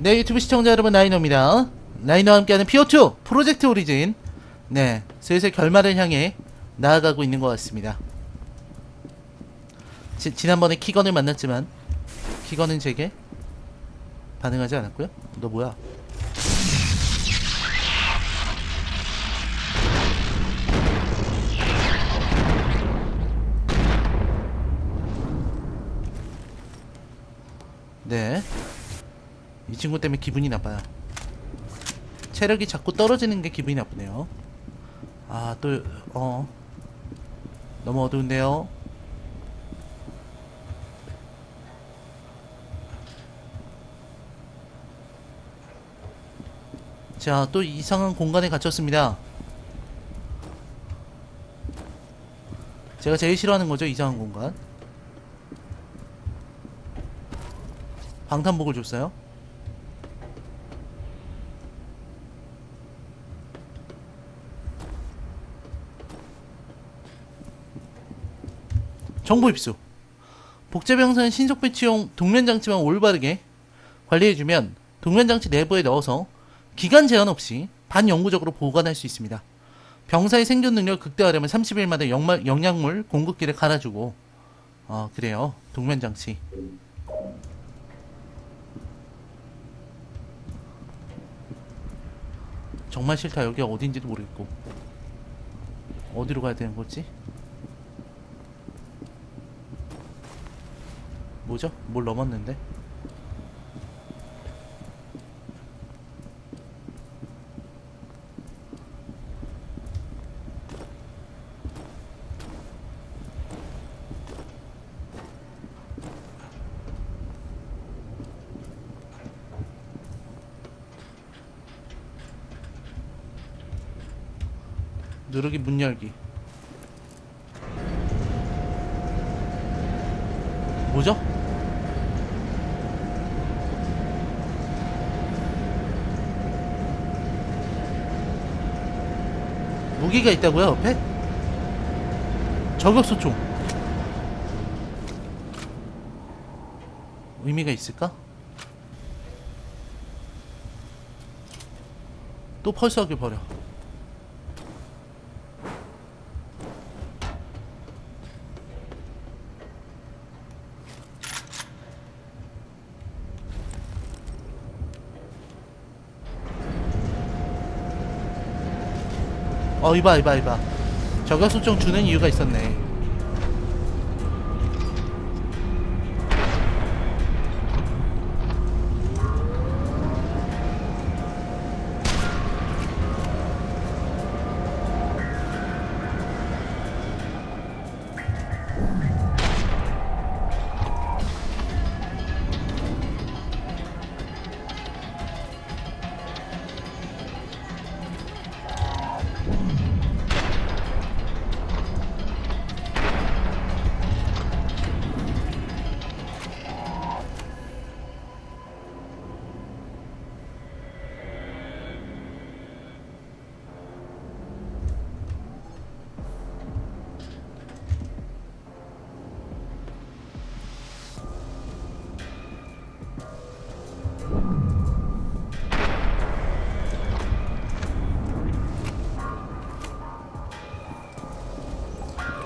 네 유튜브 시청자 여러분 라이너입니다. 라이너와 함께하는 피오2 프로젝트 오리진. 네 슬슬 결말을 향해 나아가고 있는 것 같습니다. 지, 지난번에 키건을 만났지만 키건은 제게 반응하지 않았고요. 너 뭐야? 네. 이 친구 때문에 기분이 나빠요. 체력이 자꾸 떨어지는 게 기분이 나쁘네요. 아, 또, 어. 너무 어두운데요? 자, 또 이상한 공간에 갇혔습니다. 제가 제일 싫어하는 거죠, 이상한 공간. 방탄복을 줬어요? 정보 입수. 복제병사는 신속 배치용 동면장치만 올바르게 관리해주면 동면장치 내부에 넣어서 기간 제한 없이 반영구적으로 보관할 수 있습니다. 병사의 생존 능력을 극대화하려면 30일마다 영마, 영양물 공급기를 갈아주고 어 그래요 동면장치 정말 싫다 여기가 어딘지도 모르겠고 어디로 가야 되는 거지? 뭐죠? 뭘 넘었는데? 누르기 문 열기 뭐죠? 무기가 있다고요 옆에? 저격소총 의미가 있을까? 또 펄스하게 버려 어 이봐 이봐 이봐. 저격소총 주는 이유가 있었네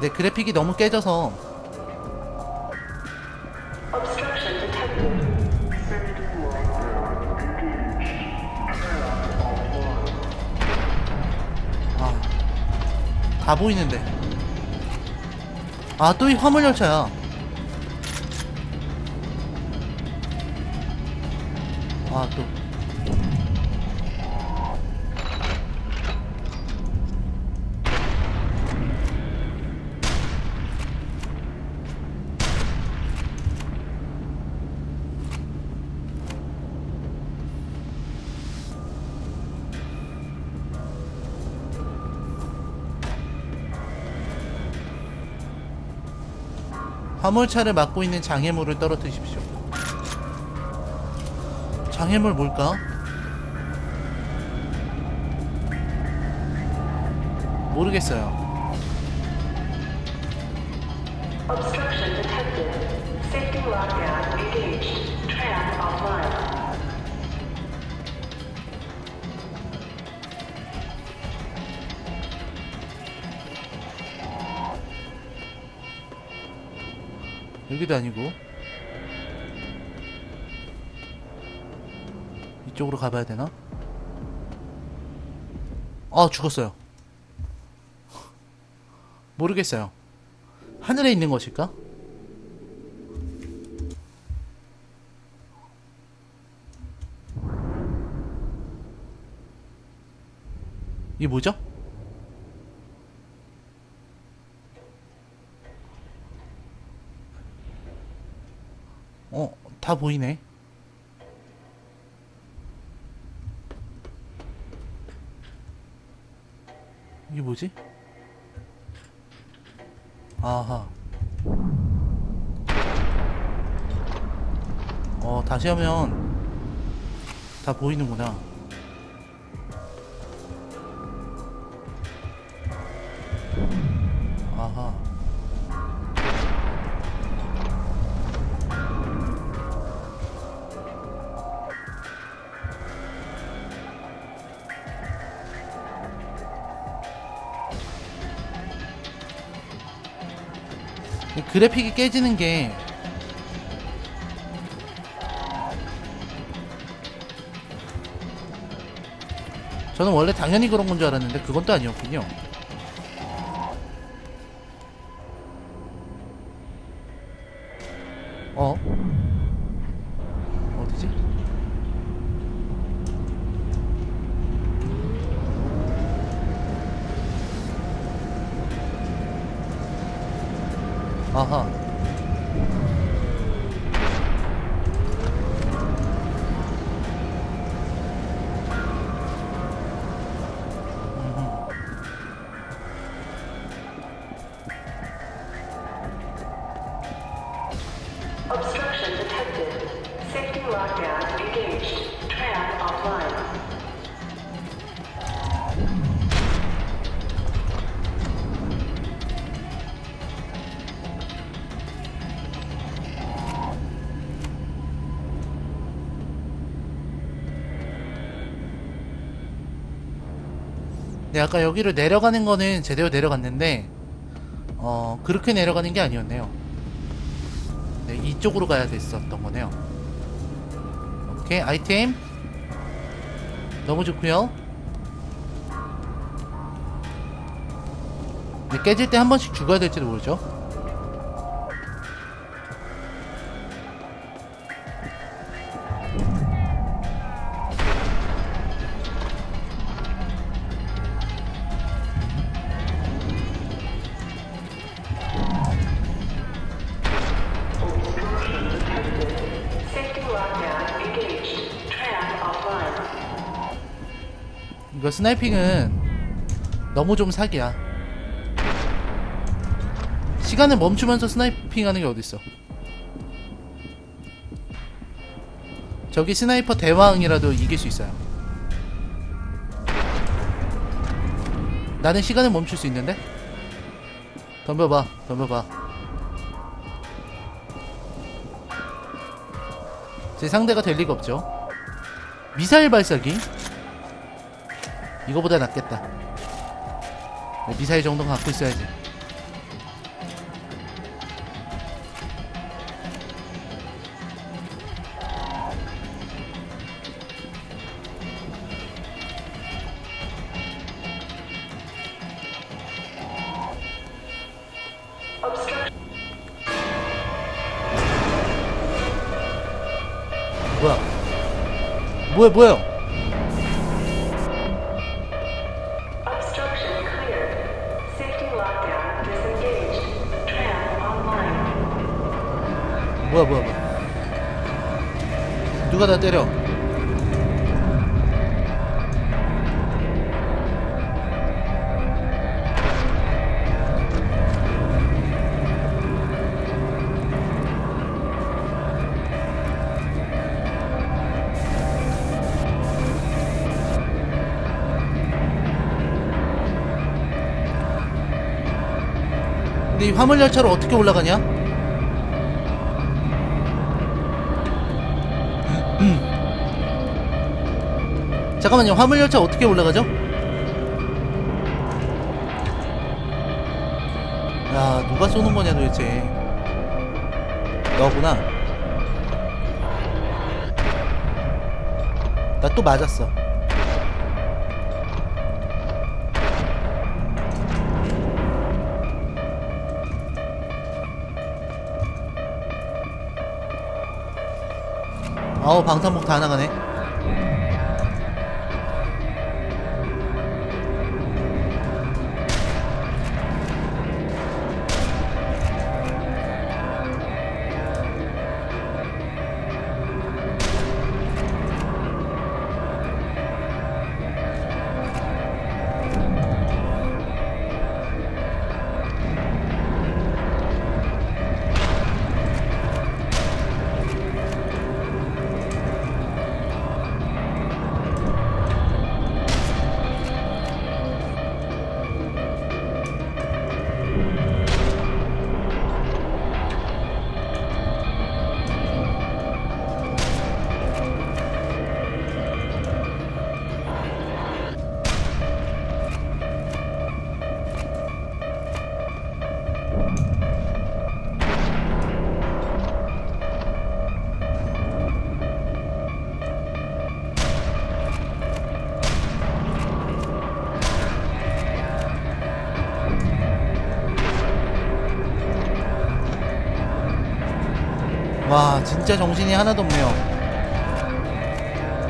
내 그래픽이 너무 깨져서. 아, 다 보이는데. 아, 또 이 화물 열차야. 화물차를 막고 있는 장애물을 떨어뜨리십시오. 장애물 뭘까? 모르겠어요. 여기도 아니고 이쪽으로 가봐야 되나? 아 죽었어요 모르겠어요 하늘에 있는 것일까? 이게 뭐죠? 어, 다 보이네. 이게 뭐지? 아하. 어, 다시 하면 다 보이는구나. 그래픽이 깨지는 게 저는 원래 당연히 그런 건 줄 알았는데 그건 또 아니었군요. 네, 아까 여기로 내려가는 거는 제대로 내려갔는데, 어, 그렇게 내려가는 게 아니었네요. 네, 이쪽으로 가야 됐었던 거네요. 오케이, 아이템. 너무 좋고요 네, 깨질 때 한 번씩 죽어야 될지도 모르죠. 이거 스나이핑은 너무 좀 사기야. 시간을 멈추면서 스나이핑 하는 게 어딨어? 저기 스나이퍼 대왕이라도 이길 수 있어요. 나는 시간을 멈출 수 있는데? 덤벼봐, 덤벼봐. 제 상대가 될 리가 없죠. 미사일 발사기? 이거보다 낫겠다. 네, 미사일 정도는 갖고 있어야지. 뭐야? 뭐야, 뭐야? 누가 나 때려? 근데 이 화물 열차로 어떻게 올라가냐? 잠깐만요. 화물 열차 어떻게 올라가죠? 야, 누가 쏘는 거냐 도대체. 너구나. 나 또 맞았어. 아우 방탄복 다 나가네. 진짜 정신이 하나도 없네요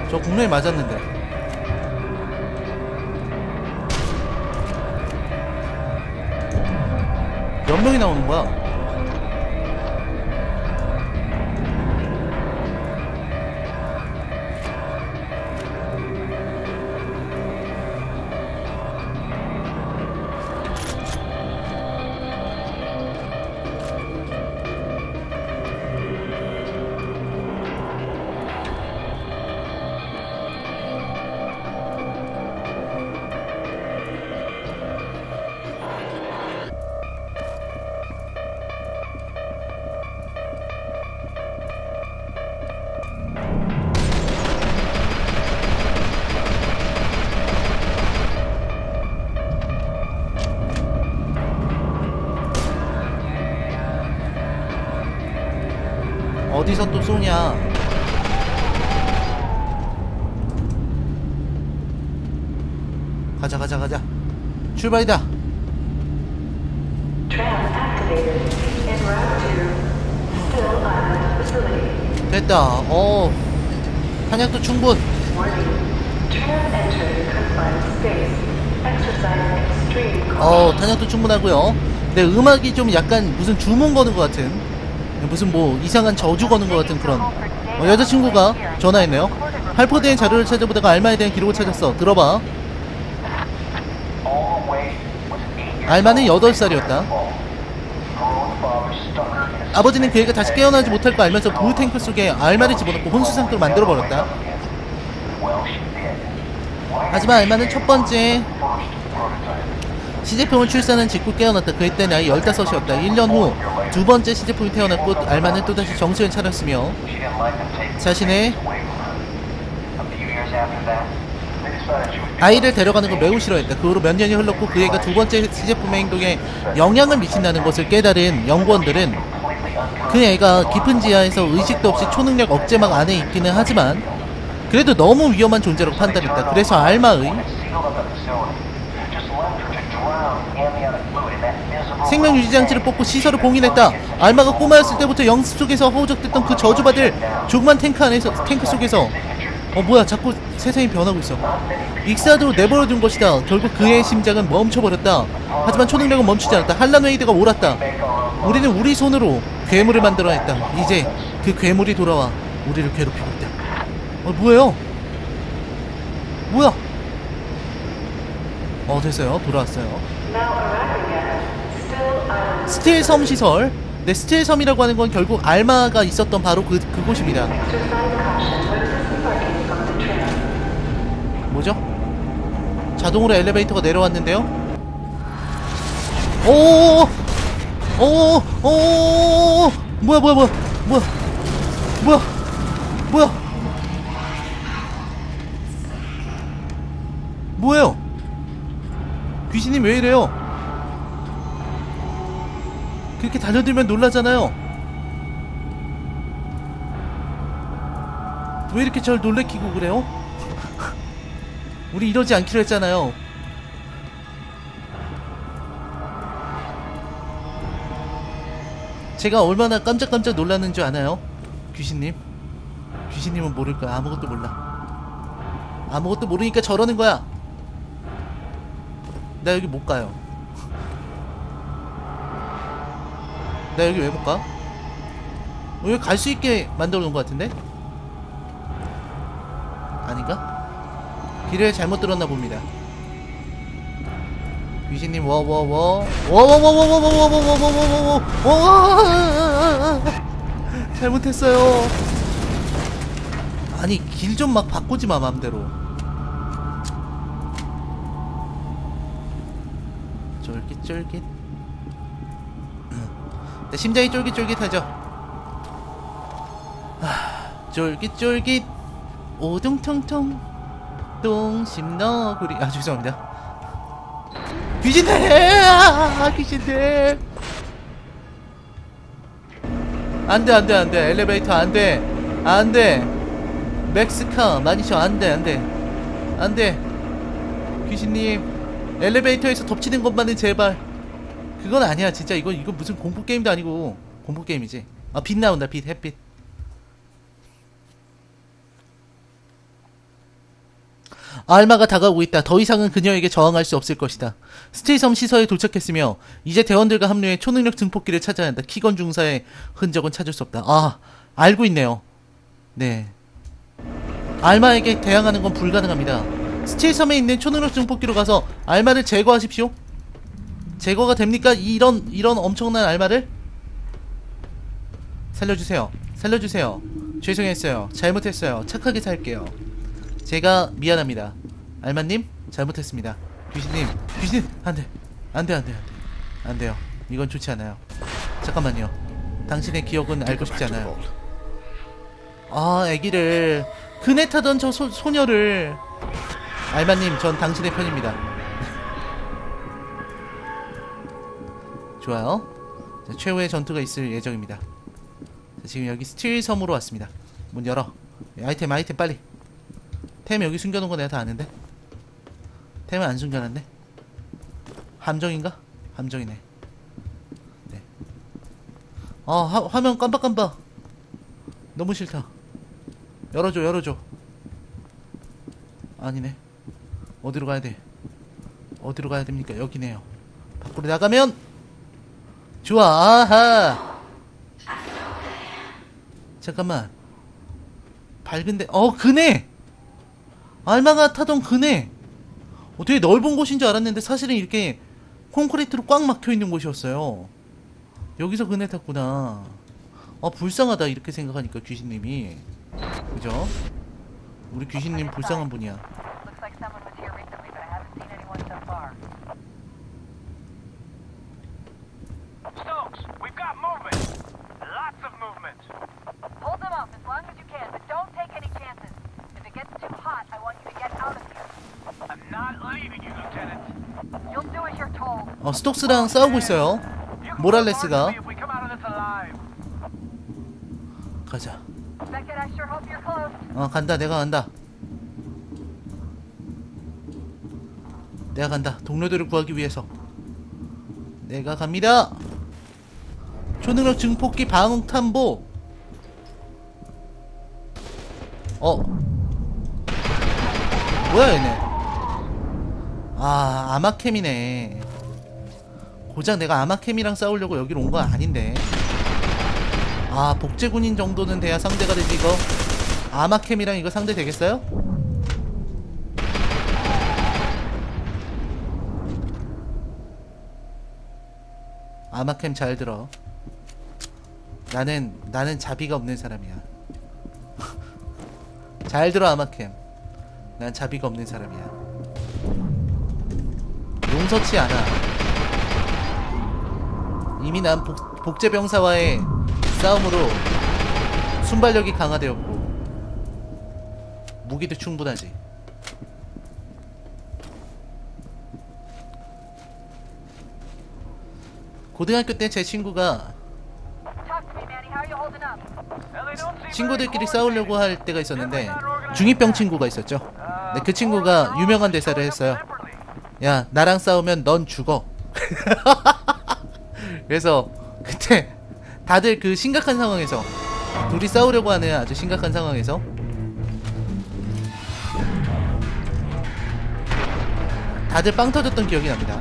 저 분명히 맞았는데 몇 명이 나오는 거야? 어디서 또 쏘냐 가자 가자 가자 출발이다. 됐다 어 탄약도 충분. 어 탄약도 충분하고요 근데 음악이 좀 약간 무슨 주문 거는 것 같은 무슨 뭐 이상한 저주 거는 것 같은 그런 어, 여자친구가 전화했네요. 할포드의 자료를 찾아보다가 알마에 대한 기록을 찾았어. 들어봐. 알마는 8살이었다. 아버지는 그 애가 다시 깨어나지 못할 거 알면서 부우 탱크 속에 알마를 집어넣고 혼수 상태로 만들어버렸다. 하지만 알마는 첫 번째 시제품을 출산한 직후 깨어났다. 그의 때 나이 15이었다. 1년 후 두 번째 시제품이 태어났고 알마는 또다시 정신을 차렸으며 자신의 아이를 데려가는 걸 매우 싫어했다. 그 후로 몇 년이 흘렀고 그 애가 두 번째 시제품의 행동에 영향을 미친다는 것을 깨달은 연구원들은 그 애가 깊은 지하에서 의식도 없이 초능력 억제막 안에 있기는 하지만 그래도 너무 위험한 존재라고 판단했다. 그래서 알마의 생명 유지 장치를 뽑고 시설을 봉인했다. 알마가 꼬마였을 때부터 영습 속에서 허우적댔던 그 저주받을 조그만 탱크 안에서 탱크 속에서 어 뭐야 자꾸 세상이 변하고 있어. 익사드로 내버려 둔 것이다. 결국 그의 심장은 멈춰버렸다. 하지만 초능력은 멈추지 않았다. 한란 웨이드가 옳았다. 우리는 우리 손으로 괴물을 만들어냈다. 이제 그 괴물이 돌아와 우리를 괴롭히고 있다. 어 뭐예요? 뭐야? 어 됐어요. 돌아왔어요. 스틸 섬 시설. 네, 스틸 섬이라고 하는 건 결국 알마가 있었던 바로 그 그곳입니다. 뭐죠? 자동으로 엘리베이터가 내려왔는데요. 오, 오, 오, 뭐야, 뭐야, 뭐야, 뭐야, 뭐야, 뭐야, 뭐예요? 귀신이 왜 이래요? 그렇게 달려들면 놀라잖아요. 왜 이렇게 절 놀래키고 그래요? 우리 이러지 않기로 했잖아요. 제가 얼마나 깜짝깜짝 놀랐는 줄 아나요? 귀신님? 귀신님은 모를 거야 아무것도 몰라. 아무것도 모르니까 저러는 거야. 나 여기 못 가요. 나 여기 왜 못 가? 어, 여기 갈 수 있게 만들어 놓은 것 같은데? 아닌가? 길을 잘못 들었나 봅니다. 귀신님 워워워 워워워워워워워워워워워워워 잘못했어요. 아니 길 좀 막 바꾸지 마 맘대로. 쫄깃쫄깃. 네, 심장이 쫄깃쫄깃하죠. 아, 쫄깃쫄깃. 오동통통 똥심 너구리 아 죄송합니다. 귀신들! 아, 귀신들! 안 돼 안 돼 안 돼. 엘리베이터 안 돼. 안 돼. 맥스카 마니셔 안 돼 안 돼. 안 돼. 귀신님 엘리베이터에서 덮치는 것만은 제발 그건 아니야 진짜 이거 이거 무슨 공포 게임도 아니고 공포 게임이지 아빛 나온다 빛 햇빛 알마가 다가오고 있다. 더 이상은 그녀에게 저항할 수 없을 것이다. 스테이섬 시설에 도착했으며 이제 대원들과 합류해 초능력 증폭기를 찾아야 한다. 키건 중사의 흔적은 찾을 수 없다. 아, 알고 있네요. 네. 알마에게 대항하는 건 불가능합니다. 스테이섬에 있는 초능력 증폭기로 가서 알마를 제거하십시오. 제거가 됩니까? 이런 이런 엄청난 알마를 살려주세요. 살려주세요. 죄송했어요. 잘못했어요. 착하게 살게요. 제가 미안합니다. 알마님 잘못했습니다. 귀신님 귀신 안돼 안돼 안돼 안돼 안돼요. 이건 좋지 않아요. 잠깐만요. 당신의 기억은 알고 싶지 않아요. 아 아기를 그네 타던 저 소, 소녀를 알마님 전 당신의 편입니다. 좋아요. 자, 최후의 전투가 있을 예정입니다. 자, 지금 여기 스틸 섬으로 왔습니다. 문 열어. 아이템 아이템 빨리. 템 여기 숨겨놓은 거 내가 다 아는데 템은 안 숨겨놨네 함정인가? 함정이네 네. 아 화, 화면 깜빡깜빡 너무 싫다 열어줘 열어줘 아니네 어디로 가야 돼 어디로 가야 됩니까 여기네요 밖으로 나가면 좋아 아하 잠깐만 밝은데 어 그네 알마가 타던 그네 어, 되게 넓은 곳인 줄 알았는데 사실은 이렇게 콘크리트로 꽉 막혀 있는 곳이었어요. 여기서 그네 탔구나. 아 불쌍하다 이렇게 생각하니까 귀신님이 그죠? 우리 귀신님 불쌍한 분이야. 어 스톡스랑 싸우고 있어요. 모랄레스가. 가자. 어 간다 내가 간다. 내가 간다. 동료들을 구하기 위해서. 내가 갑니다. 초능력 증폭기 방탄보. 어. 뭐야 얘네. 아 아마캠이네. 고작 내가 아마캠이랑 싸우려고 여기로 온 거 아닌데. 아 복제군인 정도는 돼야 상대가 되지 이거. 아마캠이랑 이거 상대 되겠어요? 아마캠 잘 들어. 나는 나는 자비가 없는 사람이야. 잘 들어 아마캠. 난 자비가 없는 사람이야. 용서치 않아. 이미 난 복, 복제병사와의 싸움으로 순발력이 강화되었고 무기도 충분하지. 고등학교 때 제 친구가 친구들끼리 싸우려고 할 때가 있었는데 중2병 친구가 있었죠. 네, 그 친구가 유명한 대사를 했어요. 야 나랑 싸우면 넌 죽어. 그래서 그때 다들 그 심각한 상황에서 둘이 싸우려고 하는 아주 심각한 상황에서 다들 빵 터졌던 기억이 납니다.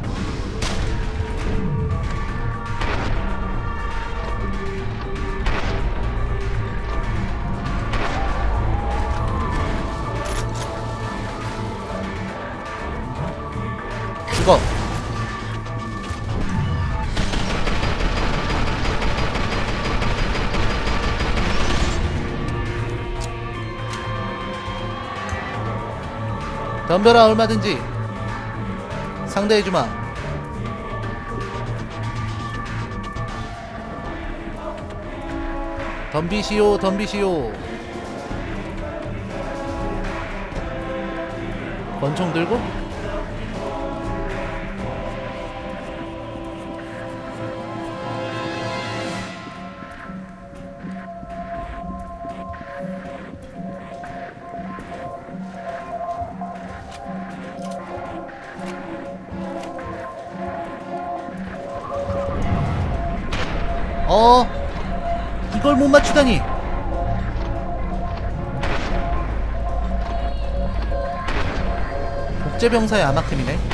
덤벼라 얼마든지. 상대해주마. 덤비시오 덤비시오. 권총 들고 맞추다니 복제병사의 아마큼이네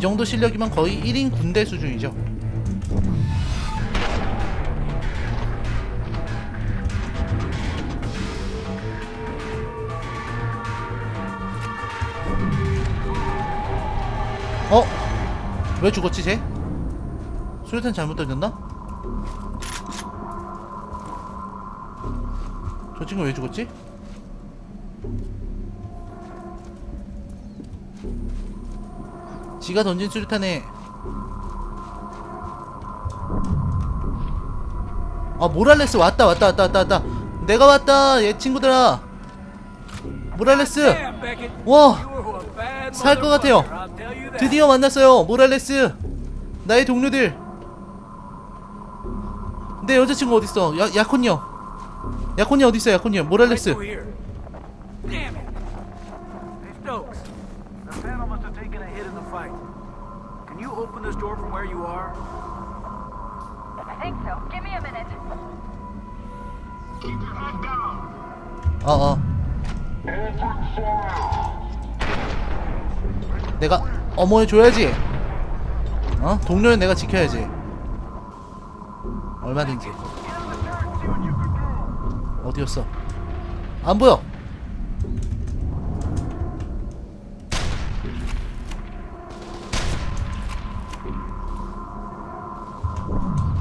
이 정도 실력이면 거의 1인 군대 수준이죠. 어? 왜 죽었지 쟤? 수류탄 잘못 던졌나? 저 친구 왜 죽었지? 지가 던진 수류탄에. 아 모랄레스 왔다 왔다 왔다 왔다 왔다. 내가 왔다 얘 친구들아. 모랄레스. 와살 것 같아요. 드디어 만났어요 모랄레스. 나의 동료들. 내 여자친구 어딨어? 야, 야콘녀. 야콘녀 어딨어 야콘녀? 모랄레스 어어. 내가 어머니 줘야지. 어? 동료는 내가 지켜야지. 얼마든지. 어디였어? 안 보여.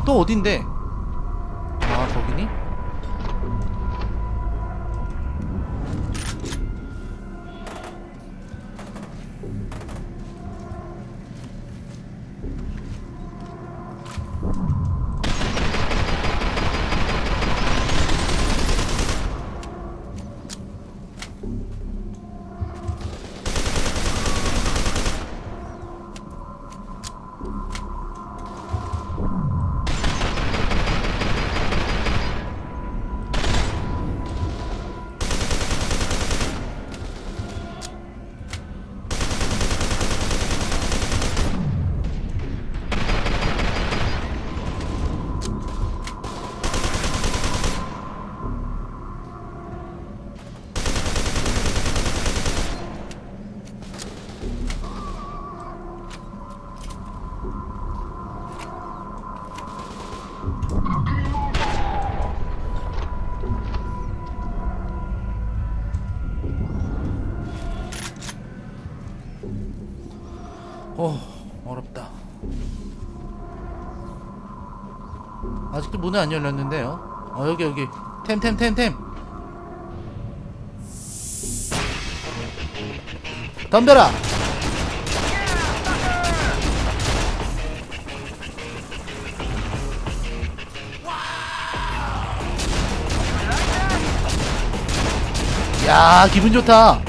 또 어딘데 어 어렵다. 아직도 문은 안 열렸는데요. 어 여기 여기. 템템템템. 덤벼라! 야 기분 좋다.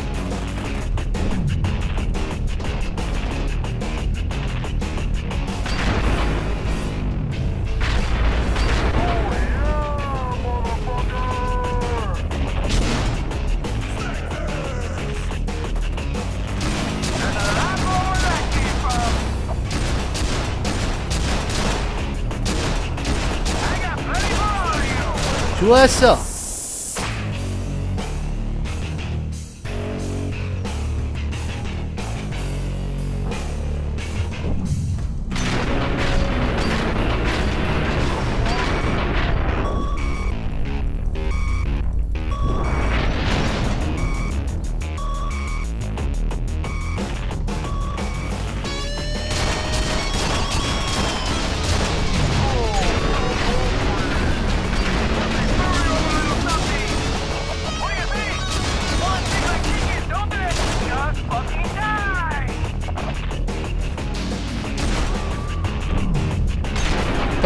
좋았어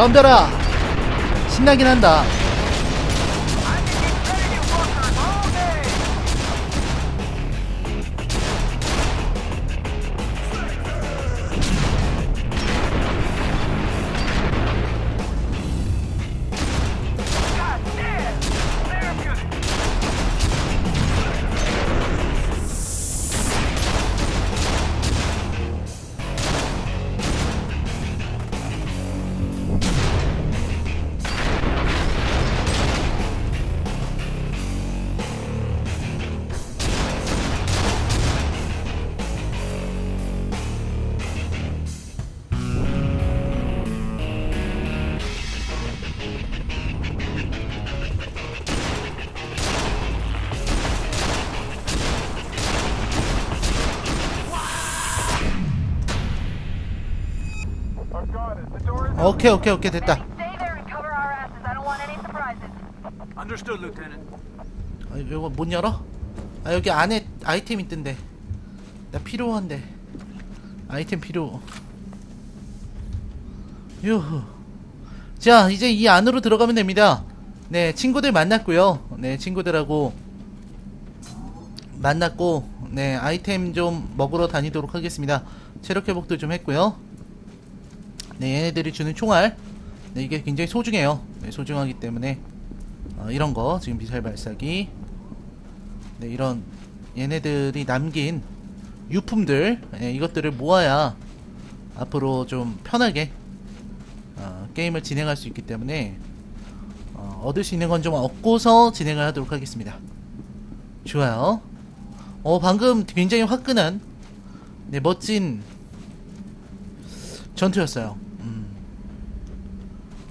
덤벼라 신나긴 한다 오케이 오케이 오케이 됐다. 아, 이거 못 열어? 아 여기 안에 아이템 있던데. 나 필요한데. 아이템 필요. 유후. 자 이제 이 안으로 들어가면 됩니다. 네 친구들 만났고요. 네 친구들하고 만났고 네 아이템 좀 먹으러 다니도록 하겠습니다. 체력 회복도 좀 했고요 네 얘네들이 주는 총알 네 이게 굉장히 소중해요 네, 소중하기 때문에 어, 이런 거 지금 미사일 발사기 네, 이런 얘네들이 남긴 유품들 예, 이것들을 모아야 앞으로 좀 편하게 어, 게임을 진행할 수 있기 때문에 어, 얻을 수 있는 건 좀 얻고서 진행을 하도록 하겠습니다. 좋아요. 어 방금 굉장히 화끈한 네 멋진 전투였어요.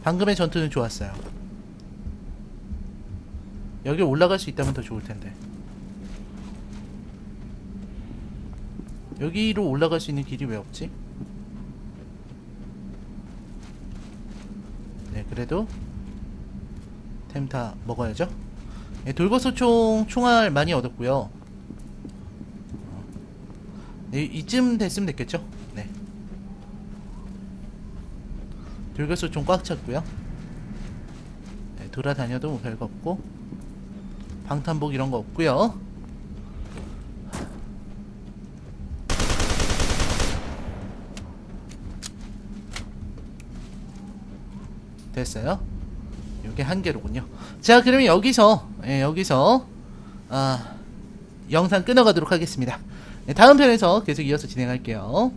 음. 방금의 전투는 좋았어요. 여기 올라갈 수 있다면 더 좋을 텐데. 여기로 올라갈 수 있는 길이 왜 없지? 네, 그래도 템 다 먹어야죠. 네, 돌고소총 총알 많이 얻었고요. 네, 이쯤 됐으면 됐겠죠? 네. 돌고소총 꽉 찼고요. 네, 돌아다녀도 뭐 별거 없고 방탄복 이런 거 없고요. 됐어요. 이게 한 개로군요. 자, 그러면 여기서 예, 여기서 아, 영상 끊어가도록 하겠습니다. 네, 다음 편에서 계속 이어서 진행할게요.